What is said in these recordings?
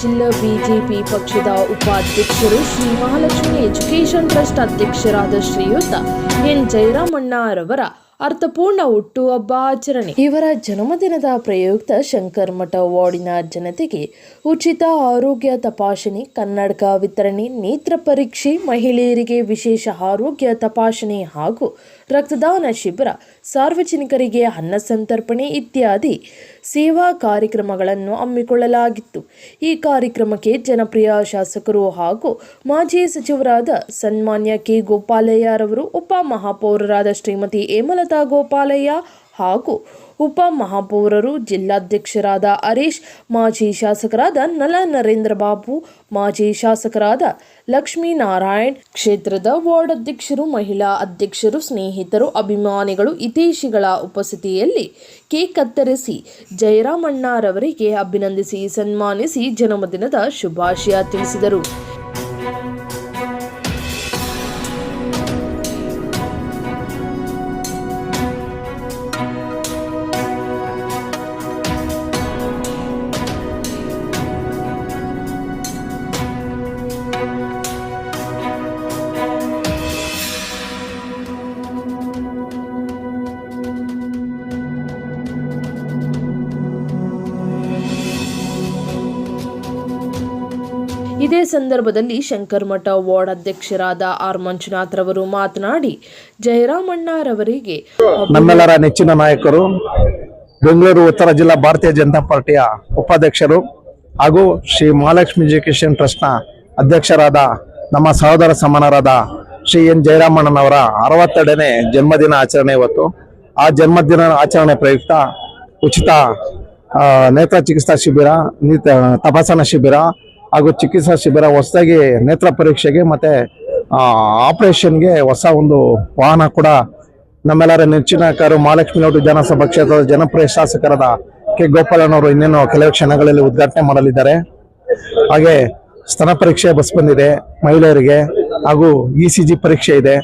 ಜಿಲ್ಲಾ ಬಿಜೆಪಿ ಪಕ್ಷದ ಉಪಾಧ್ಯಕ್ಷರು ಶ್ರೀ ಮಹಾಲಕ್ಷ್ಮಿ ಎಜುಕೇಶನ್ ಟ್ರಸ್ಟ್ ಅಧ್ಯಕ್ಷರಾದ ಶ್ರೀಯುತ ಎನ್ ಜಯರಾಮಣ್ಣರವರ ಅರ್ಥಪೂರ್ಣ ಹುಟ್ಟುಹಬ್ಬ ಆಚರಣೆ. ಇವರ ಜನ್ಮದಿನದ ಪ್ರಯುಕ್ತ ಶಂಕರ್ ಮಠ ವಾರ್ಡಿನ ಜನತೆಗೆ ಉಚಿತ ಆರೋಗ್ಯ ತಪಾಸಣೆ, ಕನ್ನಡಕ ವಿತರಣೆ, ನೇತ್ರ ಪರೀಕ್ಷೆ, ಮಹಿಳೆಯರಿಗೆ ವಿಶೇಷ ಆರೋಗ್ಯ ತಪಾಸಣೆ ಹಾಗೂ ರಕ್ತದಾನ ಶಿಬಿರ, ಸಾರ್ವಜನಿಕರಿಗೆ ಅನ್ನ ಸಂತರ್ಪಣೆ ಇತ್ಯಾದಿ ಸೇವಾ ಕಾರ್ಯಕ್ರಮಗಳನ್ನು ಹಮ್ಮಿಕೊಳ್ಳಲಾಗಿತ್ತು. ಈ ಕಾರ್ಯಕ್ರಮಕ್ಕೆ ಜನಪ್ರಿಯ ಶಾಸಕರು ಹಾಗೂ ಮಾಜಿ ಸಚಿವರಾದ ಸನ್ಮಾನ್ಯ ಕೆ ಗೋಪಾಲಯ್ಯರವರು ಉಪ ಮಹಾಪೌರರಾದ ಶ್ರೀಮತಿ ಹೇಮಲತಾ ಗೋಪಾಲಯ್ಯ ಹಾಗೂ ಉಪ ಮಹಾಪೌರರು ಜಿಲ್ಲಾಧ್ಯಕ್ಷರಾದ ಹರೀಶ್, ಮಾಜಿ ಶಾಸಕರಾದ ನಲ ನರೇಂದ್ರ ಬಾಬು, ಮಾಜಿ ಶಾಸಕರಾದ ಲಕ್ಷ್ಮೀನಾರಾಯಣ್, ಕ್ಷೇತ್ರದ ವಾರ್ಡ್ ಅಧ್ಯಕ್ಷರು, ಮಹಿಳಾ ಅಧ್ಯಕ್ಷರು, ಸ್ನೇಹಿತರು, ಅಭಿಮಾನಿಗಳು ಹಿತೈಷಿಗಳ ಉಪಸ್ಥಿತಿಯಲ್ಲಿ ಕೇಕ್ ಕತ್ತರಿಸಿ ಜಯರಾಮಣ್ಣರವರಿಗೆ ಅಭಿನಂದಿಸಿ, ಸನ್ಮಾನಿಸಿ ಜನ್ಮದಿನದ ಶುಭಾಶಯ ತಿಳಿಸಿದರು. ಇದೇ ಸಂದರ್ಭದಲ್ಲಿ ಶಂಕರಮಠ ವಾರ್ಡ್ ಅಧ್ಯಕ್ಷರಾದ ಆರ್ ಮಂಜುನಾಥ್ ರವರು ಮಾತನಾಡಿ, ಜಯರಾಮಣ್ಣರವರಿಗೆ ನಮ್ಮೆಲ್ಲರ ನೆಚ್ಚಿನ ನಾಯಕರು, ಬೆಂಗಳೂರು ಉತ್ತರ ಜಿಲ್ಲಾ ಭಾರತೀಯ ಜನತಾ ಪಾರ್ಟಿಯ ಉಪಾಧ್ಯಕ್ಷರು ಹಾಗೂ ಶ್ರೀ ಮಹಾಲಕ್ಷ್ಮಿ ಎಜುಕೇಶನ್ ಟ್ರಸ್ಟ್ನ ಅಧ್ಯಕ್ಷರಾದ ನಮ್ಮ ಸಹೋದರ ಸಮಾನರಾದ ಶ್ರೀ ಎನ್ ಜಯರಾಮಣ್ಣನವರ ಅರವತ್ತೆರಡನೇ ಜನ್ಮದಿನ ಆಚರಣೆ ಇವತ್ತು. ಆ ಜನ್ಮದಿನ ಆಚರಣೆ ಪ್ರಯುಕ್ತ ಉಚಿತ ನೇತ್ರ ಚಿಕಿತ್ಸಾ ಶಿಬಿರ ತಪಾಸಣಾ ಶಿಬಿರ ಹಾಗೂ ಚಿಕಿತ್ಸಾ ಶಿಬಿರ ಹೊಸದಾಗಿ ನೇತ್ರ ಪರೀಕ್ಷೆಗೆ ಮತ್ತೆ ಆಪರೇಷನ್ಗೆ ಹೊಸ ಒಂದು ವಾಹನ ಕೂಡ ನಮ್ಮೆಲ್ಲರ ನೆಚ್ಚಿನ ಕಾರು ಮಹಾಲಕ್ಷ್ಮಿ ಲೇಔಟ್ ವಿಧಾನಸಭಾ ಕ್ಷೇತ್ರದ ಜನಪ್ರಿಯ ಶಾಸಕರಾದ ಕೆ. ಗೋಪಾಲನವರು ಇನ್ನೇನು ಕೆಲವು ಕ್ಷಣಗಳಲ್ಲಿ ಉದ್ಘಾಟನೆ ಮಾಡಲಿದ್ದಾರೆ. ಹಾಗೆ ಸ್ತನ ಪರೀಕ್ಷೆ ಬಸ್ ಬಂದಿದೆ ಮಹಿಳೆಯರಿಗೆ ಹಾಗೂ ಇ ಸಿ ಜಿ ಪರೀಕ್ಷೆ ಇದೆ,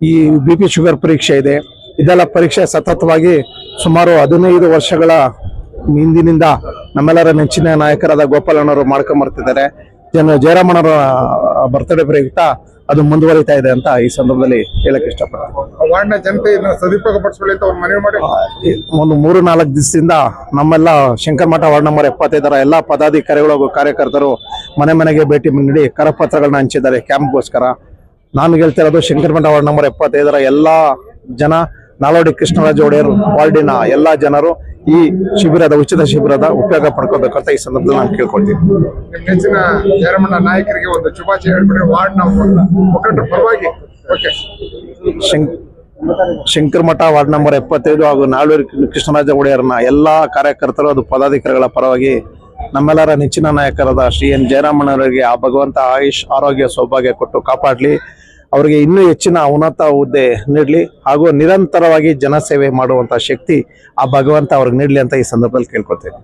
ಈ ಬಿ ಪಿ ಶುಗರ್ ಪರೀಕ್ಷೆ ಇದೆ. ಇದೆಲ್ಲ ಪರೀಕ್ಷೆ ಸತತವಾಗಿ ಸುಮಾರು ಹದಿನೈದು ವರ್ಷಗಳ ಹಿಂದಿನಿಂದ ನಮ್ಮೆಲ್ಲರ ನೆಚ್ಚಿನ ನಾಯಕರಾದ ಗೋಪಾಲಣ್ಣವರು ಮಾಡ್ಕೊಂಡ್ ಬರ್ತಿದ್ದಾರೆ. ಜನ ಜಯರಾಮಣ್ಣವರ ಬರ್ತ್ಡೇ ಪ್ರಯುಕ್ತ ಅದು ಮುಂದುವರಿತಾ ಇದೆ ಅಂತ ಈ ಸಂದರ್ಭದಲ್ಲಿ ಹೇಳಕ್ ಇಷ್ಟಪಡ್ತೀನಿ. ಒಂದು ಮೂರು ನಾಲ್ಕು ದಿವಸದಿಂದ ನಮ್ಮೆಲ್ಲ ಶಂಕರಮಠ ವಾರ್ಡ್ ನಂಬರ್ ಎಪ್ಪತ್ತೈದರ ಎಲ್ಲ ಪದಾಧಿಕಾರಿಗಳು ಹಾಗೂ ಕಾರ್ಯಕರ್ತರು ಮನೆ ಮನೆಗೆ ಭೇಟಿ ನೀಡಿ ಕರಪತ್ರಗಳನ್ನ ಹಂಚಿದ್ದಾರೆ. ಕ್ಯಾಂಪ್ಗೋಸ್ಕರ. ನಾನು ಹೇಳ್ತಿರೋದು ಶಂಕರಮಠ ವಾರ್ಡ್ ನಂಬರ್ ಎಪ್ಪತ್ತೈದರ ಎಲ್ಲ ಜನ ನಾಲ್ವಡಿ ಕೃಷ್ಣರಾಜ ಒಡೆಯರ್ ವಾರ್ಡಿನ ಎಲ್ಲಾ ಜನರು ಈ ಶಿಬಿರದ ಉಚಿತ ಶಿಬಿರದ ಉಪಯೋಗ ಪಡ್ಕೋಬೇಕು ಅಂತ ಈ ಸಂದರ್ಭದಲ್ಲಿ ನಾನು ಕೇಳ್ಕೊಳ್ತೀನಿ. ನೆಚ್ಚಿನ ಜಯರಮಣ್ಣ ನಾಯಕರಿಗೆ ಒಂದು ಶುಭಾಶಯ ಹೇಳ್ಬಿಟ್ರೆ ವಾರ್ಡ್ ನಾವು ಮುಖಂಡರ ಪರವಾಗಿ ಓಕೆ. ಶಂಕ್ ಶಂಕರ್ ಮಠ ವಾರ್ಡ್ ನಂಬರ್ ಎಪ್ಪತ್ತೈದು ಹಾಗೂ ನಾಲ್ವರು ಕೃಷ್ಣರಾಜ ಒಡೆಯರ್ನ ಎಲ್ಲಾ ಕಾರ್ಯಕರ್ತರು ಅದು ಪದಾಧಿಕಾರಿಗಳ ಪರವಾಗಿ ನಮ್ಮೆಲ್ಲರ ನೆಚ್ಚಿನ ನಾಯಕರಾದ ಶ್ರೀ ಎನ್. ಜಯರಾಮಣ್ಣವರಿಗೆ ಆ ಭಗವಂತ ಆಯುಷ್ ಆರೋಗ್ಯ ಸೌಭಾಗ್ಯ ಕೊಟ್ಟು ಕಾಪಾಡಲಿ. ಅವರಿಗೆ ಇನ್ನೂ ಹೆಚ್ಚಿನ ಉನ್ನತ ಹುದ್ದೆ ನೀಡಲಿ ಹಾಗೂ ನಿರಂತರವಾಗಿ ಜನಸೇವೆ ಮಾಡುವಂಥ ಶಕ್ತಿ ಆ ಭಗವಂತ ಅವ್ರಿಗೆ ನೀಡಲಿ ಅಂತ ಈ ಸಂದರ್ಭದಲ್ಲಿ ಕೇಳ್ಕೊತೇನೆ